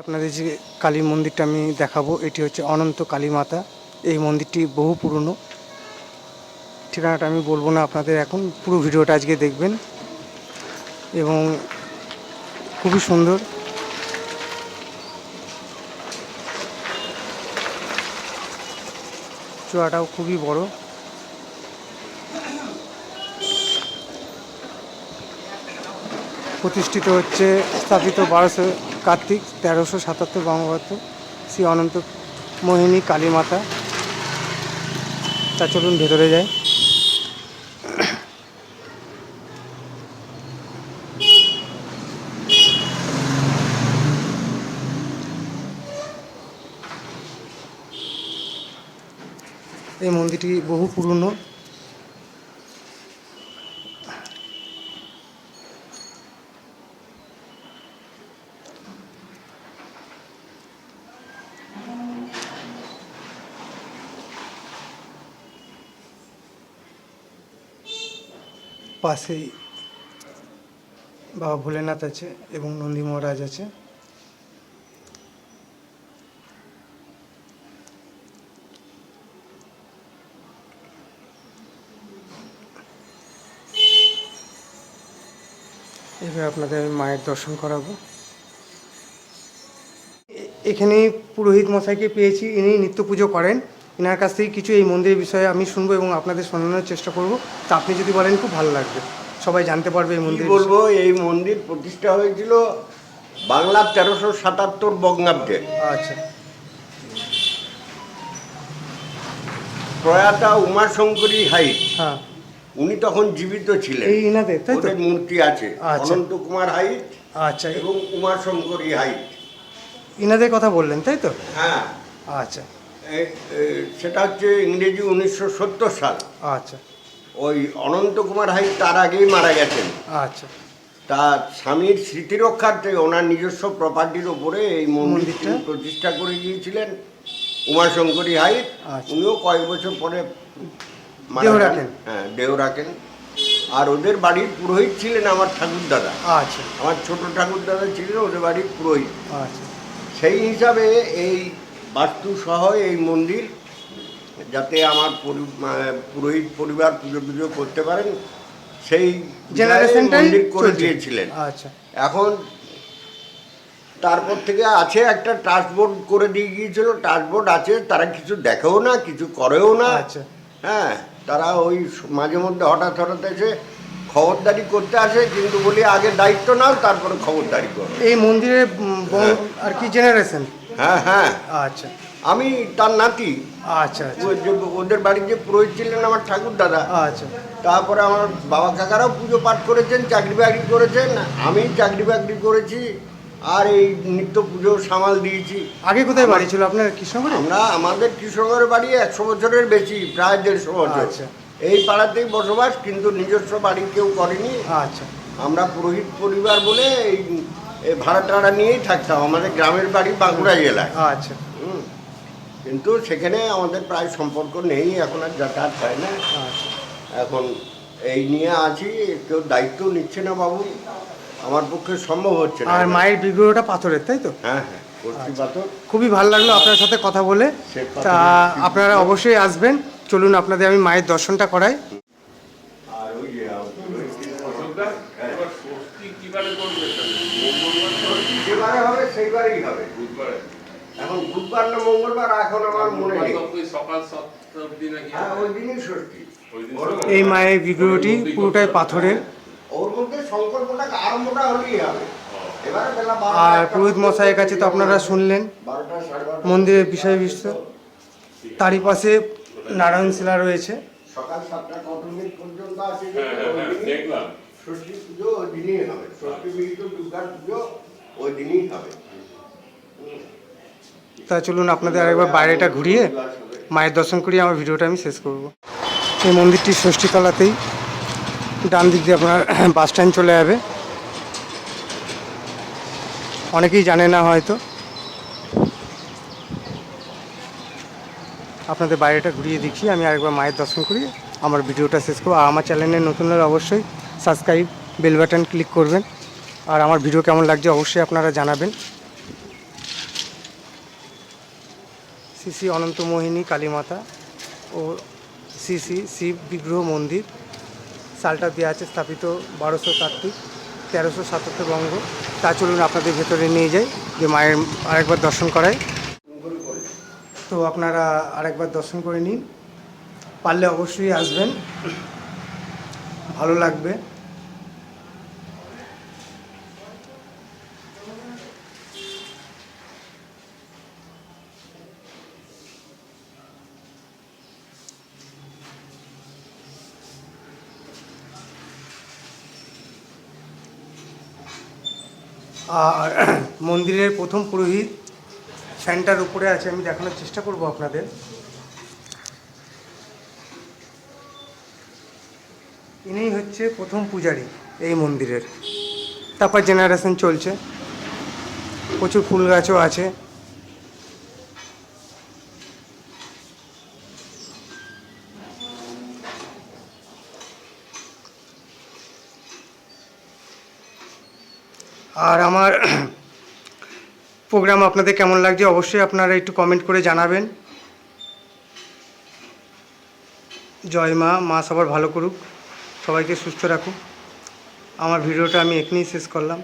আপনাদের যে কালী মন্দিরটা আমি দেখাবো, এটি হচ্ছে অনন্ত কালী মাতা। এই মন্দিরটি বহু পুরনো। ঠিকানাটা আমি বলব না আপনাদের এখন, পুরো ভিডিওটা আজকে দেখবেন। এবং খুবই সুন্দর। চূড়াটাও খুবই বড়। প্রতিষ্ঠিত হচ্ছে, স্থাপিত বারোশো কার্তিক, তেরোশো সাতাত্তর বঙ্গবর্ষ শ্রী অনন্ত মোহিনী কালী মাতা তা চলুন ভেতরে যাই। এই মন্দিরটি বহু পুরনো। পাশেই বাবা ভোলেনাথ আছে এবং নন্দী মহারাজ আছে। এবার আপনাদের আমি মায়ের দর্শন করাবো। এখানে পুরোহিত মশাইকে পেয়েছি, ইনি নিত্য পুজো করেন। এনার কাছ থেকে কিছু এই মন্দিরের বিষয়ে আমি শুনব এবং আপনাদের শোনানোর চেষ্টা করব। তা আপনি যদি বলেন খুব ভালো লাগবে। সবাই জানতে পারবে এই মন্দির বলব এই মন্দির প্রতিষ্ঠা হয়েছিল বাংলার তেরোশো সাতাত্তর বঙ্গাব্দে। আচ্ছা। প্রয়াতা উমাশঙ্করী হাই হ্যাঁ। উনি তখন জীবিত ছিলেন। এই ইনাদের তাই তো? মূর্তি আছে আচ্ছা। অনন্ত কুমার হাইট আচ্ছা। এবং উমাশঙ্করী হাইট ইনাদের কথা বললেন তাই তো? হ্যাঁ। আচ্ছা। সেটা হচ্ছে ইংরেজি উনিশশো সত্তর সাল। আচ্ছা। ওই অনন্ত কুমার হাইট তার আগেই মারা গেছেন। আচ্ছা। তার স্বামীর স্মৃতিরক্ষার্থে ওনার নিজস্ব প্রপার্টির ওপরে এই মন্দিরটি? প্রতিষ্ঠা করে গিয়েছিলেন উমাশঙ্করী হাইট আচ্ছা। উনিও কয়েক বছর পরে দেহ রাখেন। হ্যাঁ দেহ রাখেন। আর ওদের বাড়ির পুরোহিত ছিলেন আমার ঠাকুরদাদা। আচ্ছা। আমার ছোট ঠাকুরদাদা ছিলেন ওদের বাড়ির পুরোহিত। আচ্ছা। সেই হিসাবে এই বাস্তু সহ এই মন্দির যাতে আমার পুরোহিত পরিবার পুজো পুজো করতে পারেন সেই মন্দির করে দিয়েছিলেন। আচ্ছা। এখন তারপর থেকে আছে একটা ট্রান্সবোর্ড করে দিয়ে গিয়েছিল ট্রান্সবোর্ড আছে তারা কিছু দেখেও না কিছু করেও না। আচ্ছা। হ্যাঁ তারা ওই মাঝে মধ্যে হঠাৎ হঠাৎ এসে খবরদারি করতে আসে কিন্তু বলি আগে দায়িত্ব নাও তারপরে খবরদারি করো। এই মন্দিরের উম, বং- আর কি জেনারেশন হ্যাঁ হ্যাঁ। আচ্ছা। আমি তার নাতি। আচ্ছা আচ্ছা। ওদের বাড়ির যে পুরোহিত ছিলেন আমার ঠাকুর দাদা আচ্ছা। তারপরে আমার বাবা কাকারাও পুজো পাঠ করেছেন চাকরি বাকরি করেছেন আমি চাকরি বাকরি করেছি আর এই নিত্য পুজো সামাল দিয়েছি। আগে কোথায় বাড়ি ছিল? আপনার কৃষ্ণগড়ে? আমরা আমাদের কৃষ্ণগড়ের বাড়ি একশো বছরের বেশি প্রায় দেড়শো বছর। আচ্ছা। এই পাড়াতেই বসবাস কিন্তু নিজস্ব বাড়ি কেউ করেনি। আচ্ছা। আমরা পুরোহিত পরিবার বলে এই এই ভাড়া টাড়া নিয়েই থাকতাম আমাদের গ্রামের বাড়ি বাঁকুড়া জেলায়। আচ্ছা। কিন্তু সেখানে আমাদের প্রায় সম্পর্ক নেই এখন আর যাতায়াত হয় না। আচ্ছা। এখন এই নিয়ে আছি কেউ দায়িত্ব নিচ্ছে না বাবু। আমার পক্ষে সম্ভব হচ্ছে না। আর মায়ের বিগ্রহটা পাথরের তাই তো? হ্যাঁ হ্যাঁ খুবই ভালো লাগল আপনার সাথে কথা বলে। তা আপনারা অবশ্যই আসবেন। চলুন আপনাদের আমি মায়ের দর্শনটা করাই আর ওই যে এবার ষষ্ঠী কিবারে করবে মঙ্গলবার করে যেবারে হবে সেইবারেই হবে। বুধবারে। এখন বুধবার না মঙ্গলবার এখন আমার মনে নেই। সকাল হ্যাঁ ওই দিনই ষষ্ঠী। ওই দিন ওর- এই মায়ের বিগ্রহটি পুরোটাই পাথরের। ওর মধ্যে সংকল্পটা আরম্ভটা হলেই হবে। আর পুরোহিত মশাইয়ের কাছে তো আপনারা শুনলেন। মন্দিরের বিষয় বিস্তার তারই পাশে নারায়ণ শিলা রয়েছে। সকাল সাতটা কত মিনিট পর্যন্ত আছে? হ্যাঁ, হ্যাঁ, হ্যাঁ। ষষ্ঠী পুজো ওই দিনই হবে। ষষ্ঠী দুর্গার পুজো ওই দিনই হবে। তা চলুন আপনাদের আরেকবার বাইরেটা ঘুরিয়ে মায়ের দর্শন করিয়ে আমার ভিডিওটা আমি শেষ করব। এই মন্দিরটি ষষ্ঠীতলাতেই ডান দিক দিয়ে আপনার বাস স্ট্যান্ড চলে যাবে। অনেকেই জানে না হয়তো। আপনাদের বাইরেটা ঘুরিয়ে দেখি আমি আরেকবার মায়ের দর্শন করি আমার ভিডিওটা শেষ করব। আর আমার চ্যানেলে নতুন হলে অবশ্যই সাবস্ক্রাইব, বেল বাটন ক্লিক করবেন। আর আমার ভিডিও কেমন লাগছে অবশ্যই আপনারা জানাবেন। শ্রী শ্রী অনন্তমোহিনী কালীমাতা ও শ্রী শ্রী শিব বিগ্রহ মন্দির। সালটা দেওয়া স্থাপিত বারোশো কার্তিক তেরোশো সাতাত্তর বঙ্গ। তা চলুন আপনাদের ভেতরে নিয়ে যাই, যে মায়ের আরেকবার দর্শন করাই। তো আপনারা আরেকবার দর্শন করে নিন। পারলে অবশ্যই আসবেন। ভালো লাগবে। আর মন্দিরের প্রথম পুরোহিত ফ্যানটার উপরে আছে, আমি দেখানোর চেষ্টা করব আপনাদের। ইনি হচ্ছে প্রথম পূজারী এই মন্দিরের। তারপর জেনারেশন চলছে। প্রচুর ফুল গাছও আছে। আর আমার প্রোগ্রাম আপনাদের কেমন লাগছে অবশ্যই আপনারা একটু কমেন্ট করে জানাবেন। জয় মা মা সবার ভালো করুক, সবাইকে সুস্থ রাখুক। আমার ভিডিওটা আমি এখানেই শেষ করলাম।